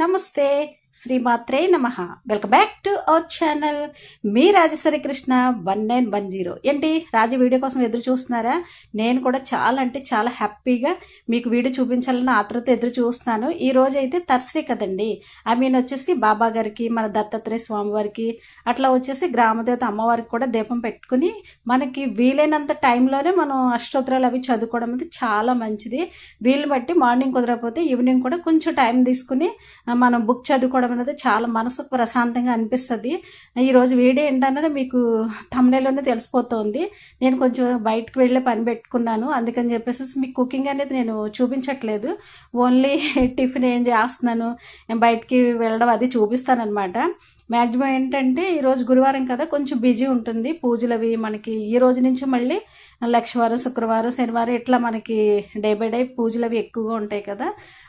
Namastê! శ్రీమాత్రే నమ. Welcome back to our channel me Rajeshwari Krishna one nine one zero ఏంటి Raju video కోసం ఎదురు చూస్తున్నారా? నేను కూడా చాలా అంటే చాలా హ్యాపీగా మీకు వీడియో చూపించాలని ఆతృత ఎదురు చూస్తున్నాను. ఈ రోజు అయితే తర్సరీ కదండి. ఐ మీన్ వచ్చేసి బాబా గారికి మన దత్తాత్రేయ స్వామివారికి అట్లా వచ్చేసి గ్రామదేవత అమ్మవారికి కూడా దీపం పెట్టుకుని మనకి వీలైనంత టైంలోనే మనం అష్టోత్తరాలు అవి చదువుకోవడం అనేది చాలా మంచిది. వీలు బట్టి మార్నింగ్ కుదరకపోతే ఈవినింగ్ కూడా కొంచెం టైం తీసుకుని మనం బుక్ చదువుకోవడం అనేది చాలా మనసుకు ప్రశాంతంగా అనిపిస్తుంది. ఈరోజు వీడియో ఏంటన్నది మీకు తమిళలోనే తెలిసిపోతుంది. నేను కొంచెం బయటకు వెళ్ళే పని పెట్టుకున్నాను. అందుకని చెప్పేసి మీకు కుకింగ్ అనేది నేను చూపించట్లేదు. ఓన్లీ టిఫిన్ ఏం చేస్తున్నాను? బయటికి వెళ్ళడం అది చూపిస్తానమాట మ్యాక్సిమం ఏంటంటే ఈరోజు గురువారం కదా కొంచెం బిజీ ఉంటుంది. పూజలు అవి మనకి ఈ రోజు నుంచి మళ్ళీ లక్షవారం శుక్రవారం శనివారం ఇట్లా మనకి డే బై డే పూజలు అవి ఎక్కువగా ఉంటాయి కదా.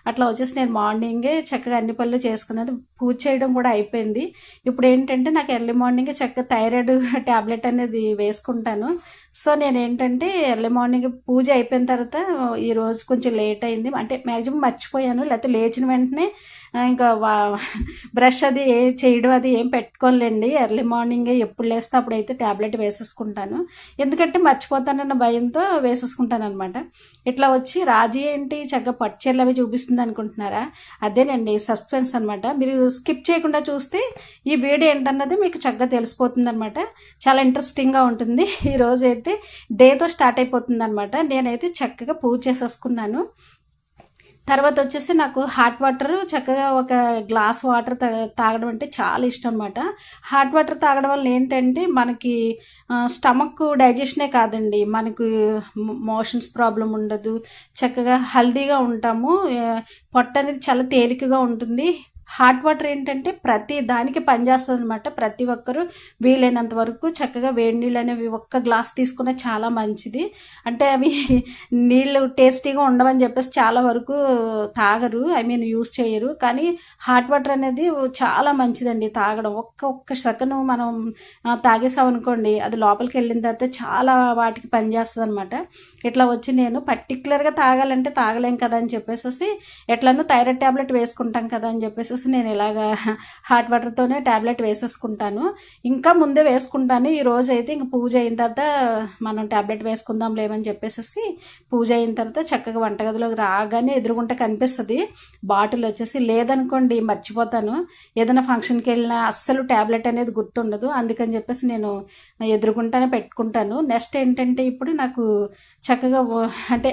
అట్లా వచ్చేసి నేను మార్నింగే చక్కగా అన్ని పనులు చేసుకున్నది పూజ చేయడం కూడా అయిపోయింది. ఇప్పుడు ఏంటంటే నాకు ఎర్లీ మార్నింగ్ చక్కగా థైరాయిడ్ ట్యాబ్లెట్ అనేది వేసుకుంటాను. సో నేను ఏంటంటే ఎర్లీ మార్నింగ్ పూజ అయిపోయిన తర్వాత ఈరోజు కొంచెం లేట్ అయింది. అంటే మ్యాక్సిమం మర్చిపోయాను లేకపోతే లేచిన వెంటనే ఇంకా వా బ్రష్ అది ఏ చేయడం అది ఏం పెట్టుకోలేండి ఎర్లీ మార్నింగే ఎప్పుడు లేస్తే అప్పుడైతే ట్యాబ్లెట్ వేసేసుకుంటాను. ఎందుకంటే మర్చిపోతానన్న భయంతో వేసేసుకుంటాను అనమాట ఇట్లా వచ్చి రాజీ ఏంటి చక్కగా పట్టుచీరలు అవి చూపిస్తుంది అనుకుంటున్నారా? అదేనండి సస్పెన్స్ అనమాట మీరు స్కిప్ చేయకుండా చూస్తే ఈ వీడియో ఏంటన్నది మీకు చక్కగా తెలిసిపోతుంది అనమాట చాలా ఇంట్రెస్టింగ్గా ఉంటుంది. ఈ రోజు అయితే డేతో స్టార్ట్ అయిపోతుంది అనమాట నేనైతే చక్కగా పూజ చేసేసుకున్నాను. తర్వాత వచ్చేసి నాకు హాట్ వాటర్ చక్కగా ఒక గ్లాస్ వాటర్ తాగడం అంటే చాలా ఇష్టం అనమాట హాట్ వాటర్ తాగడం వల్ల ఏంటంటే మనకి స్టమక్ డైజెషనే కాదండి. మనకు మోషన్స్ ప్రాబ్లం ఉండదు. చక్కగా హెల్దీగా ఉంటాము. పొట్ట అనేది చాలా తేలికగా ఉంటుంది. హాట్ వాటర్ ఏంటంటే ప్రతి దానికి పనిచేస్తుంది అనమాట ప్రతి ఒక్కరూ వీలైనంత వరకు చక్కగా వేడి నీళ్ళు అనేవి ఒక్క గ్లాస్ తీసుకున్న చాలా మంచిది. అంటే అవి నీళ్ళు టేస్టీగా ఉండవని చెప్పేసి చాలా వరకు తాగరు. ఐ మీన్ యూస్ చేయరు. కానీ హాట్ వాటర్ అనేది చాలా మంచిదండి తాగడం. ఒక్క ఒక్క సెకను మనం తాగేసామనుకోండి అది లోపలికి వెళ్ళిన తర్వాత చాలా వాటికి పనిచేస్తుంది అనమాట ఇట్లా వచ్చి నేను పర్టికులర్గా తాగాలంటే తాగలేం కదా అని చెప్పేసి ఎట్లనో థైరాయిడ్ ట్యాబ్లెట్ వేసుకుంటాం కదా అని చెప్పేసి నేను ఇలాగా హాట్ వాటర్తోనే ట్యాబ్లెట్ వేసేసుకుంటాను. ఇంకా ముందే వేసుకుంటాను. ఈ రోజు అయితే ఇంక పూజ అయిన తర్వాత మనం ట్యాబ్లెట్ వేసుకుందాం లేమని చెప్పేసి పూజ అయిన తర్వాత చక్కగా వంటగదిలోకి రాగానే ఎదురుగుంట కనిపిస్తుంది. బాటిల్ వచ్చేసి లేదనుకోండి మర్చిపోతాను. ఏదైనా ఫంక్షన్కి వెళ్ళినా అస్సలు ట్యాబ్లెట్ అనేది గుర్తుండదు. అందుకని చెప్పేసి నేను ఎదురుగుంటానే పెట్టుకుంటాను. నెక్స్ట్ ఏంటంటే ఇప్పుడు నాకు చక్కగా అంటే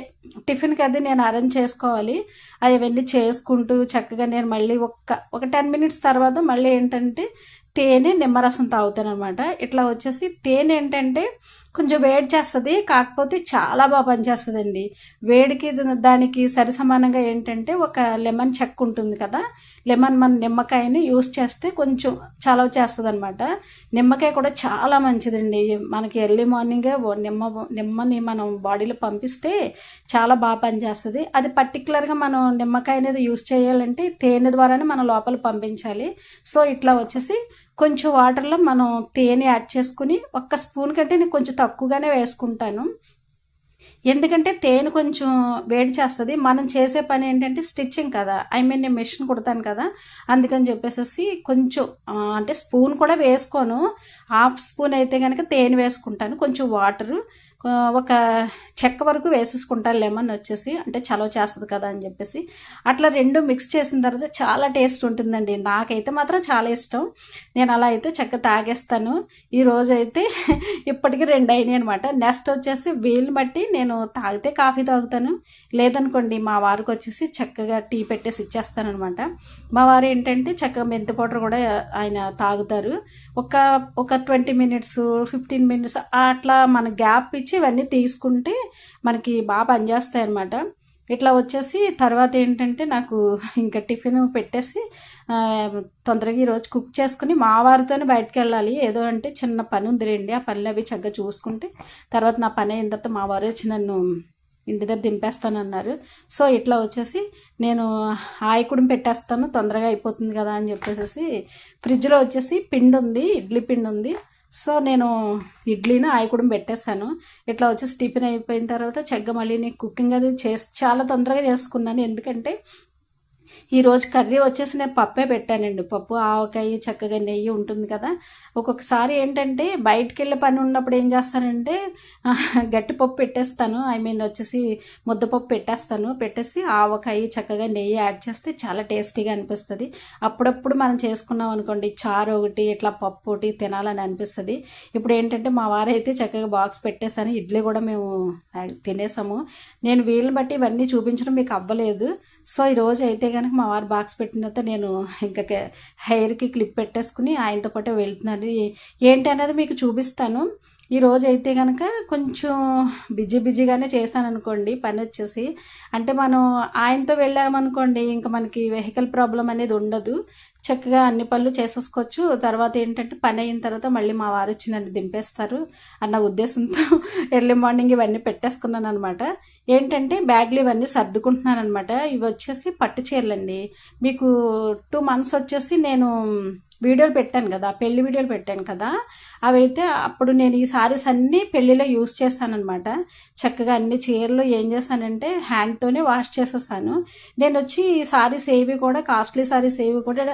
టిఫిన్కి అది నేను అరేంజ్ చేసుకోవాలి. అవన్నీ చేసుకుంటూ చక్కగా నేను మళ్ళీ ఒక్క ఒక టెన్ మినిట్స్ తర్వాత మళ్ళీ ఏంటంటే తేనె నిమ్మరసం తాగుతాను అనమాట ఇట్లా వచ్చేసి తేనె ఏంటంటే కొంచెం వేడి చేస్తుంది కాకపోతే చాలా బాగా పనిచేస్తుందండి. వేడికి దానికి సరిసమానంగా ఏంటంటే ఒక లెమన్ చెక్క ఉంటుంది కదా లెమన్ మన నిమ్మకాయని యూస్ చేస్తే కొంచెం చలవ చేస్తుంది అనమాట నిమ్మకాయ కూడా చాలా మంచిదండి. మనకి ఎర్లీ మార్నింగే నిమ్మ నిమ్మని మనం బాడీలో పంపిస్తే చాలా బాగా పనిచేస్తుంది. అది పర్టికులర్గా మనం నిమ్మకాయ అనేది యూస్ చేయాలంటే తేనె ద్వారానే మనం లోపల పంపించాలి. సో ఇట్లా వచ్చేసి కొంచెం వాటర్లో మనం తేనె యాడ్ చేసుకుని ఒక్క స్పూన్ కంటే నేను కొంచెం తక్కువగానే వేసుకుంటాను. ఎందుకంటే తేనె కొంచెం వేడి చేస్తుంది. మనం చేసే పని ఏంటంటే స్టిచ్చింగ్ కదా. ఐ మీన్ నేను మెషిన్ కుడతాను కదా. అందుకని చెప్పేసి కొంచెం అంటే స్పూన్ కూడా వేసుకోను. హాఫ్ స్పూన్ అయితే కనుక తేనె వేసుకుంటాను. కొంచెం వాటరు. ఒక చెక్క వరకు వేసేసుకుంటారు లెమన్ వచ్చేసి అంటే చలవ చేస్తుంది కదా అని చెప్పేసి. అట్లా రెండు మిక్స్ చేసిన తర్వాత చాలా టేస్ట్ ఉంటుందండి. నాకైతే మాత్రం చాలా ఇష్టం. నేను అలా అయితే చెక్క తాగేస్తాను. ఈరోజు అయితే ఇప్పటికీ రెండు అయినాయి అనమాట నెక్స్ట్ వచ్చేసి వీలు బట్టి నేను తాగితే కాఫీ తాగుతాను. లేదనుకోండి మా వారికి వచ్చేసి చక్కగా టీ పెట్టేసి ఇచ్చేస్తాను అనమాట మా వారు ఏంటంటే చక్కగా మెంతి పౌడర్ కూడా ఆయన తాగుతారు. ఒక ఒక ట్వంటీ మినిట్స్ ఫిఫ్టీన్ మినిట్స్ అట్లా మన గ్యాప్ ఇచ్చి ఇవన్నీ తీసుకుంటే మనకి బాగా పనిచేస్తాయి అనమాట ఇట్లా వచ్చేసి తర్వాత ఏంటంటే నాకు ఇంకా టిఫిన్ పెట్టేసి తొందరగా ఈరోజు కుక్ చేసుకుని మా వారితోనే బయటకు వెళ్ళాలి ఏదో అంటే చిన్న పని ఉంది రండి ఆ పనులు అవి చక్కగా చూసుకుంటే తర్వాత నా పని అయిన తర్వాత మా వారు వచ్చి నన్ను ఇంటి దగ్గర దింపేస్తానన్నారు. సో ఇట్లా వచ్చేసి నేను ఆయకుడం పెట్టేస్తాను తొందరగా అయిపోతుంది కదా అని చెప్పేసి ఫ్రిడ్జ్లో వచ్చేసి పిండి ఉంది ఇడ్లీ పిండి ఉంది సో నేను ఇడ్లీని ఆయకుడం పెట్టేశాను. ఇట్లా వచ్చి టిఫిన్ అయిపోయిన తర్వాత చెగ్గ మళ్ళీ నేను కుకింగ్ అది చేసి చాలా తొందరగా చేసుకున్నాను. ఎందుకంటే ఈరోజు కర్రీ వచ్చేసి నేను పప్పే పెట్టానండి. పప్పు ఆవకాయ చక్కగా నెయ్యి ఉంటుంది కదా. ఒక్కొక్కసారి ఏంటంటే బయటికి వెళ్ళే పని ఉన్నప్పుడు ఏం చేస్తానంటే గట్టిపప్పు పెట్టేస్తాను. ఐ మీన్ వచ్చేసి ముద్దపప్పు పెట్టేస్తాను. పెట్టేసి ఆవకాయ చక్కగా నెయ్యి యాడ్ చేస్తే చాలా టేస్టీగా అనిపిస్తుంది. అప్పుడప్పుడు మనం చేసుకున్నాం అనుకోండి చారు ఒకటి ఇట్లా పప్పు ఒకటి తినాలని అనిపిస్తుంది. ఇప్పుడు ఏంటంటే మా వారైతే చక్కగా బాక్స్ పెట్టేసాను ఇడ్లీ కూడా మేము తినేసాము. నేను వీళ్ళని బట్టి ఇవన్నీ చూపించడం మీకు అవ్వలేదు. సో ఈ రోజు అయితే కనుక మా వారు బాక్స్ పెట్టిన తర్వాత నేను ఇంకా హెయిర్కి క్లిప్ పెట్టేసుకుని ఆయనతో పాటే వెళ్తున్నాను. ఏంటి అనేది మీకు చూపిస్తాను. ఈ రోజు అయితే కనుక కొంచెం బిజీ బిజీగానే చేశాను అనుకోండి పని వచ్చేసి. అంటే మనం ఆయనతో వెళ్ళామనుకోండి ఇంకా మనకి వెహికల్ ప్రాబ్లం అనేది ఉండదు. చక్కగా అన్ని పనులు చేసేసుకోవచ్చు. తర్వాత ఏంటంటే పని అయిన తర్వాత మళ్ళీ మా వారు వచ్చి నన్ను దింపేస్తారు అన్న ఉద్దేశంతో ఎర్లీ మార్నింగ్ ఇవన్నీ పెట్టేసుకున్నాను అనమాట ఏంటంటే బ్యాగ్లు ఇవన్నీ సర్దుకుంటున్నాను అనమాట ఇవి వచ్చేసి పట్టు చీరలండి. మీకు టూ మంత్స్ వచ్చేసి నేను వీడియోలు పెట్టాను కదా పెళ్ళి వీడియోలు పెట్టాను కదా అవైతే అప్పుడు నేను ఈ సారీస్ అన్నీ పెళ్ళిలో యూస్ చేశానమాట చక్కగా అన్ని చీరలు ఏం చేశానంటే హ్యాండ్తోనే వాష్ చేసేసాను నేను వచ్చి ఈ సారీస్ ఏవి కూడా కాస్ట్లీ సారీస్ ఏవి కూడా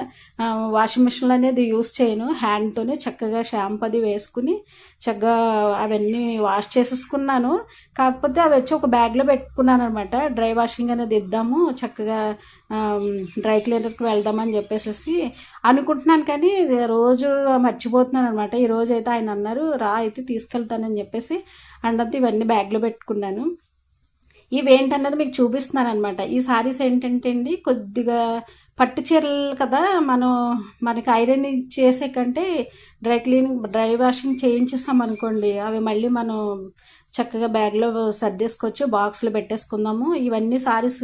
వాషింగ్ మిషన్లు అనేది యూస్ చేయను. హ్యాండ్తోనే చక్కగా షాంపూ అది వేసుకుని చక్కగా అవన్నీ వాష్ చేసేసుకున్నాను. కాకపోతే అవి వచ్చి ఒక బ్యాగ్లో పెట్టుకున్నాను అనమాట డ్రై వాషింగ్ అనేది ఇద్దాము చక్కగా డ్రై క్లీనర్కి వెళ్దామని చెప్పేసి అనుకుంటున్నాను కానీ రోజు మర్చిపోతున్నాను అనమాట ఈరోజు అయితే ఆయన అన్నారు రా అయితే తీసుకెళ్తానని చెప్పేసి అండంతా ఇవన్నీ బ్యాగ్లో పెట్టుకున్నాను. ఇవేంటన్నది మీకు చూపిస్తున్నాను అనమాట ఈ సారీస్ ఏంటంటే అండి కొద్దిగా పట్టు చీరలు కదా మనం మనకి ఐరన్ చేసే కంటే డ్రై క్లీనింగ్ డ్రై వాషింగ్ చేయించేసాం అనుకోండి అవి మళ్ళీ మనం చక్కగా బ్యాగ్లో సర్దేసుకోవచ్చు బాక్స్లో పెట్టేసుకుందాము. ఇవన్నీ సారీస్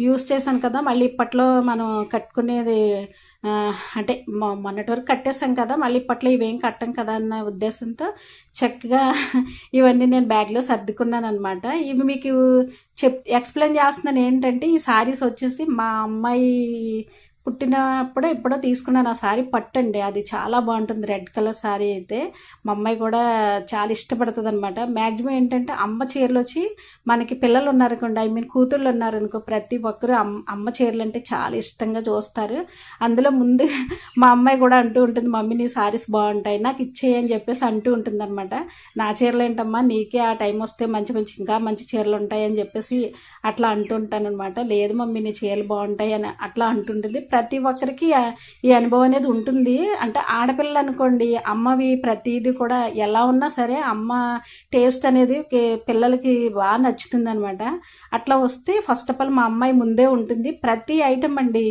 యూస్ చేశాను కదా మళ్ళీ ఇప్పట్లో మనం కట్టుకునేది అంటే మొ- మొన్నటి వరకు కట్టేసాం కదా మళ్ళీ ఇప్పట్లో ఇవేం కట్టం కదా అన్న ఉద్దేశంతో చక్కగా ఇవన్నీ నేను బ్యాగ్లో సర్దుకున్నాను అనమాట ఇవి మీకు చెప్ ఎక్స్ప్లెయిన్ చేస్తున్నాను ఏంటంటే ఈ సారీస్ వచ్చేసి మా అమ్మాయి పుట్టినప్పుడే ఎప్పుడో తీసుకున్నాను. ఆ శారీ పట్టండి. అది చాలా బాగుంటుంది. రెడ్ కలర్ శారీ అయితే మా అమ్మాయి కూడా చాలా ఇష్టపడుతుంది అనమాట మ్యాక్సిమం ఏంటంటే అమ్మ చీరలు వచ్చి మనకి పిల్లలు ఉన్నారనుకోండి ఐ మీన్ కూతుళ్ళు ఉన్నారనుకో ప్రతి ఒక్కరు అమ్మ అమ్మ చీరలు అంటే చాలా ఇష్టంగా చూస్తారు. అందులో ముందు మా అమ్మాయి కూడా అంటూ ఉంటుంది మమ్మీ నీ శారీస్ బాగుంటాయి. నాకు ఇచ్చేయి అని చెప్పేసి అంటూ ఉంటుంది అనమాట నా చీరలు ఏంటమ్మా? నీకే ఆ టైం వస్తే మంచి మంచి ఇంకా మంచి చీరలు ఉంటాయి అని చెప్పేసి అట్లా అంటూ ఉంటాను అనమాట లేదు మమ్మీ నీ చీరలు బాగుంటాయి అని అట్లా అంటుంటుంది ప్రతి ఒక్కరికి ఈ అనుభవం అనేది ఉంటుంది. అంటే ఆడపిల్లలు అనుకోండి అమ్మవి ప్రతిదీ కూడా ఎలా ఉన్నా సరే అమ్మ టేస్ట్ అనేది పిల్లలకి బాగా నచ్చుతుంది అనమాట అట్లా వస్తే ఫస్ట్ ఆఫ్ ఆల్ మా అమ్మాయి ముందే ఉంటుంది. ప్రతి ఐటమ్ అండి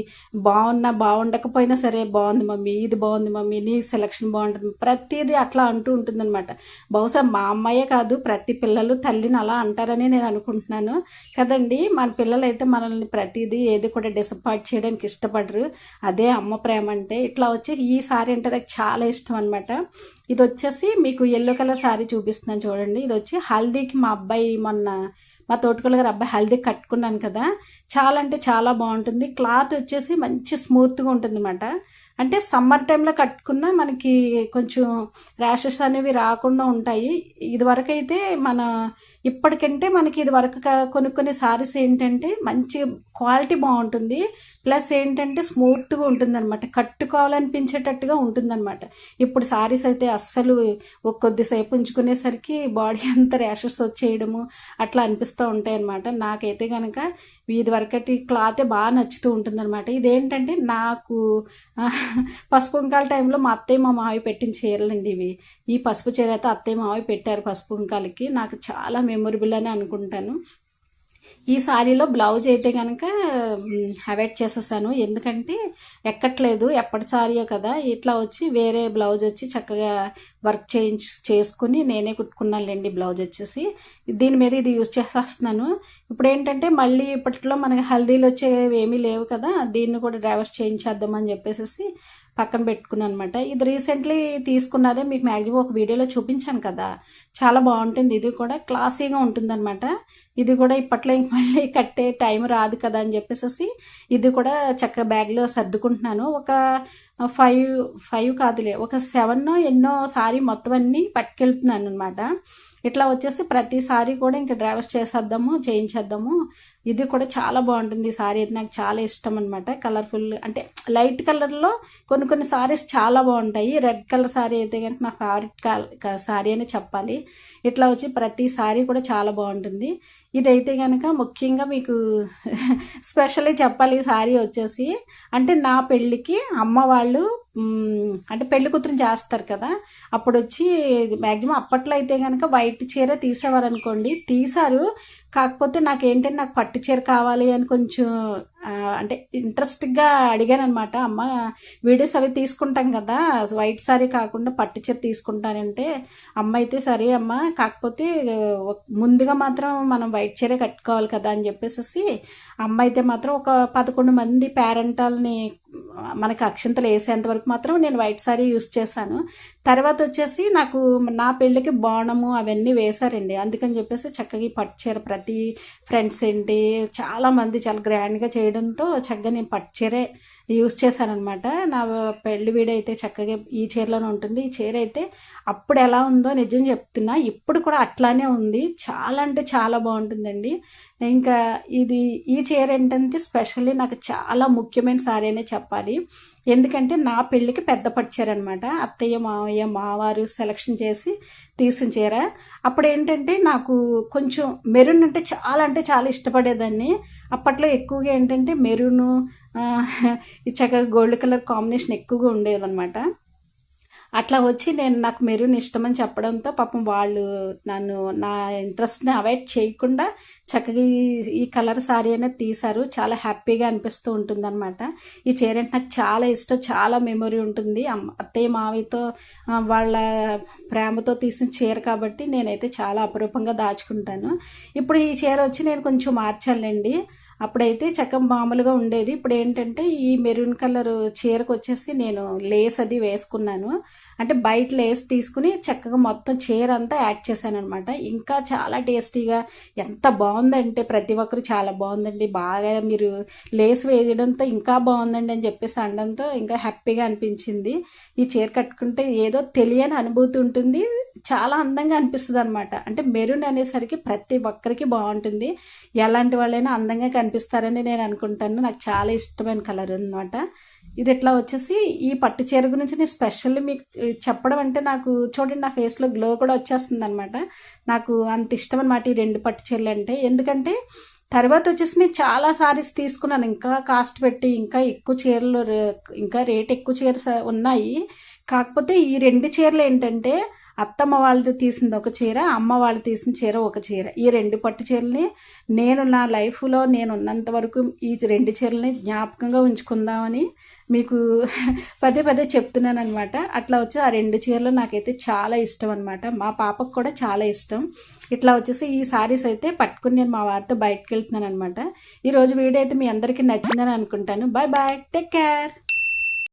బాగున్నా బాగుండకపోయినా సరే బాగుంది మమ్మీ ఇది బాగుంది మమ్మీ నీ సెలక్షన్ బాగుంటుంది. ప్రతిదీ అట్లా అంటూ ఉంటుంది అనమాట బహుశా మా అమ్మాయే కాదు ప్రతి పిల్లలు తల్లిని అలా అంటారని నేను అనుకుంటున్నాను. కదండి మన పిల్లలైతే మనల్ని ప్రతిదీ ఏది కూడా డిసప్పాయింట్ చేయడానికి ఇష్టపడరు. అదే అమ్మ ప్రేమ అంటే ఇట్లా వచ్చి ఈ సారీ అంటే నాకు చాలా ఇష్టం అనమాట ఇది వచ్చేసి మీకు ఎల్లో కలర్ సారీ చూపిస్తున్నాను చూడండి. ఇది వచ్చి హల్దీకి మా అబ్బాయి మొన్న మా తోటకూల గారు అబ్బాయి హల్దీ కట్టుకున్నాను కదా. చాలా అంటే చాలా బాగుంటుంది. క్లాత్ వచ్చేసి మంచి స్మూత్గా ఉంటుంది అనమాట అంటే సమ్మర్ టైంలో కట్టుకున్నా మనకి కొంచెం ర్యాషెస్ అనేవి రాకుండా ఉంటాయి. ఇదివరకైతే మన ఇప్పటికంటే మనకి ఇది వరకు కొనుక్కునే సారీస్ ఏంటంటే మంచి క్వాలిటీ బాగుంటుంది. ప్లస్ ఏంటంటే స్మూత్గా ఉంటుంది అనమాట కట్టుకోవాలనిపించేటట్టుగా ఉంటుందన్నమాట. ఇప్పుడు సారీస్ అయితే అస్సలు ఒక కొద్దిసేపు ఉంచుకునేసరికి బాడీ అంతా ర్యాషెస్ వచ్చేయడము అట్లా అనిపిస్తూ ఉంటాయి అనమాట నాకైతే కనుక ఇది వరకటి క్లాతే బాగా నచ్చుతూ ఉంటుంది అనమాట ఇదేంటంటే నాకు పసుపుంకాల టైంలో మా అత్తయ్య మా మావి పెట్టిన చీరలండి ఇవి. ఈ పసుపు చీర అయితే అత్తయ్య మావి పెట్టారు పసుపు కుంకాలకి. నాకు చాలా మెమొరబుల్ అని అనుకుంటాను. ఈ శారీలో బ్లౌజ్ అయితే కనుక అవాయిడ్ చేసేసాను. ఎందుకంటే ఎక్కట్లేదు ఎప్పటి సారీయో కదా. ఇట్లా వచ్చి వేరే బ్లౌజ్ వచ్చి చక్కగా వర్క్ చేయించు చేసుకుని నేనే కుట్టుకున్నానులేండి బ్లౌజ్ వచ్చేసి. దీని మీద ఇది యూజ్ చేసేస్తున్నాను. ఇప్పుడు ఏంటంటే మళ్ళీ ఇప్పట్లో మనకి హల్దీలు వచ్చేవి ఏమీ లేవు కదా. దీన్ని కూడా డ్రైవర్స్ చేయించేద్దామని చెప్పేసి పక్కన పెట్టుకున్నాను అనమాట ఇది రీసెంట్లీ తీసుకున్నదే మీకు మ్యాక్సిమం ఒక వీడియోలో చూపించాను కదా. చాలా బాగుంటుంది. ఇది కూడా క్లాసీగా ఉంటుందన్నమాట. ఇది కూడా ఇప్పట్లో ఇంక మళ్ళీ కట్టే టైం రాదు కదా అని చెప్పేసి ఇది కూడా చక్కగా బ్యాగ్లో సర్దుకుంటున్నాను. ఒక ఫైవ్ ఫైవ్ కాదులే ఒక సెవెన్ ఎన్నో సారీ మొత్తం అన్నీ పట్టుకెళ్తున్నాను అనమాట ఇట్లా వచ్చేసి ప్రతి సారీ కూడా ఇంకా డ్రైవర్స్ చేసేద్దాము చేయించేద్దాము. ఇది కూడా చాలా బాగుంటుంది ఈ సారీ. అయితే నాకు చాలా ఇష్టం అనమాట కలర్ఫుల్ అంటే లైట్ కలర్లో కొన్ని కొన్ని సారీస్ చాలా బాగుంటాయి. రెడ్ కలర్ సారీ అయితే కనుక నా ఫేవరెట్ సారీ అని చెప్పాలి. ఇట్లా వచ్చి ప్రతి సారీ కూడా చాలా బాగుంటుంది. ఇదైతే కనుక ముఖ్యంగా మీకు స్పెషల్లీ చెప్పాలి ఈ సారీ వచ్చేసి. అంటే నా పెళ్ళికి అమ్మ వాళ్ళు అంటే పెళ్ళి కూతురు చేస్తారు కదా అప్పుడు వచ్చి మ్యాక్సిమం అప్పట్లో అయితే కనుక వైట్ చీర తీసేవారు అనుకోండి తీశారు. కాకపోతే నాకు ఏంటంటే నాకు పట్టు చీర కావాలి అని కొంచెం అంటే ఇంట్రెస్ట్గా అడిగాను అనమాట అమ్మ వీడియోస్ అవి తీసుకుంటాం కదా వైట్ సారీ కాకుండా పట్టు చీర తీసుకుంటానంటే అమ్మ అయితే సరే అమ్మ. కాకపోతే ముందుగా మాత్రం మనం వైట్ చీరే కట్టుకోవాలి కదా అని చెప్పేసి అమ్మ అయితే మాత్రం ఒక పదకొండు మంది పేరెంటాల్ని మనకి అక్షంతలు వేసేంత వరకు మాత్రం నేను వైట్ సారీ యూస్ చేశాను. తర్వాత వచ్చేసి నాకు నా పెళ్ళికి బోనము అవన్నీ వేశారండి. అందుకని చెప్పేసి చక్కగా ఈ పట్టు చీర ప్రతి ఫ్రెండ్స్ ఏంటి చాలా మంది చాలా గ్రాండ్గా చేయడంతో చక్కగా నేను పట్టు చీరే యూస్ చేశానమాట నా పెళ్ళి వీడియో అయితే చక్కగా ఈ చీరలోనే ఉంటుంది. ఈ చీర అయితే అప్పుడు ఎలా ఉందో నిజం చెప్తున్నా ఇప్పుడు కూడా అట్లానే ఉంది. చాలా అంటే చాలా బాగుంటుందండి. ఇంకా ఇది ఈ చీర ఏంటంటే స్పెషల్లీ నాకు చాలా ముఖ్యమైన సారీ అనే చెప్పాలి. ఎందుకంటే నా పెళ్ళికి పెద్ద పట్టు చీర అనమాట అత్తయ్య మావయ్య మావారు సెలక్షన్ చేసి తీసిన చీర అప్పుడు ఏంటంటే నాకు కొంచెం మెరూన్ అంటే చాలా అంటే చాలా ఇష్టపడేదాన్ని. అప్పట్లో ఎక్కువగా ఏంటంటే మెరూను ఈ చక్కగా గోల్డ్ కలర్ కాంబినేషన్ ఎక్కువగా ఉండేదన్నమాట. అట్లా వచ్చి నేను నాకు మెరూన్ ఇష్టమని చెప్పడంతో పాపం వాళ్ళు నన్ను నా ఇంట్రెస్ట్ని అవాయిడ్ చేయకుండా చక్కగా ఈ- కలర్ సారీ అనేది తీశారు. చాలా హ్యాపీగా అనిపిస్తూ ఉంటుందన్నమాట. ఈ చీర అంటే నాకు చాలా ఇష్టం చాలా మెమొరీ ఉంటుంది. అమ్మ అత్తయ్య మావితో వాళ్ళ ప్రేమతో తీసిన చీర కాబట్టి నేనైతే చాలా అపరూపంగా దాచుకుంటాను. ఇప్పుడు ఈ చీర వచ్చి నేను కొంచెం మార్చాలండి. అప్పుడైతే చక్కగా మామూలుగా ఉండేది. ఇప్పుడు ఏంటంటే ఈ మెరూన్ కలర్ చీరకు వచ్చేసి నేను లేస్ అది వేసుకున్నాను. అంటే బయట లేస్ తీసుకుని చక్కగా మొత్తం చీర అంతా యాడ్ చేశాను అనమాట ఇంకా చాలా టేస్టీగా ఎంత బాగుందంటే ప్రతి ఒక్కరు చాలా బాగుందండి. బాగా మీరు లేస్ వేయడంతో ఇంకా బాగుందండి అని చెప్పేసి అనడంతో ఇంకా హ్యాపీగా అనిపించింది. ఈ చీర కట్టుకుంటే ఏదో తెలియని అనుభూతి ఉంటుంది. చాలా అందంగా అనిపిస్తుంది అనమాట అంటే మెరూన్ అనేసరికి ప్రతి ఒక్కరికి బాగుంటుంది. ఎలాంటి వాళ్ళైనా అందంగా కనిపిస్తారని నేను అనుకుంటాను. నాకు చాలా ఇష్టమైన కలర్ అనమాట ఇది ఇట్లా వచ్చేసి ఈ పట్టు చీర గురించి నేను స్పెషల్లీ మీకు చెప్పడం అంటే నాకు చూడండి నా ఫేస్లో గ్లో కూడా వచ్చేస్తుంది అనమాట నాకు అంత ఇష్టం అనమాట ఈ రెండు పట్టు చీరలు అంటే. ఎందుకంటే తర్వాత వచ్చేసి నేను చాలా సారీస్ తీసుకున్నాను. ఇంకా కాస్ట్ పెట్టి ఇంకా ఎక్కువ చీరలు ఇంకా రేట్ ఎక్కువ చీర ఉన్నాయి. కాకపోతే ఈ రెండు చీరలు ఏంటంటే అత్తమ్మ వాళ్ళది తీసింది ఒక చీర అమ్మ వాళ్ళు తీసిన చీర ఒక చీర. ఈ రెండు పట్టు చీరల్ని నేను నా లైఫ్లో నేను ఉన్నంత వరకు ఈ రెండు చీరల్ని జ్ఞాపకంగా ఉంచుకుందామని మీకు పదే పదే చెప్తున్నాను అనమాట అట్లా వచ్చి ఆ రెండు చీరలు నాకైతే చాలా ఇష్టం అనమాట మా పాపకు కూడా చాలా ఇష్టం. ఇట్లా వచ్చేసి ఈ సారీస్ అయితే పట్టుకుని నేను మా వారితో బయటకు వెళ్తున్నాను అనమాట ఈరోజు వీడియో అయితే మీ అందరికీ నచ్చిందని అనుకుంటాను. Bye bye. Take care.